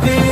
happy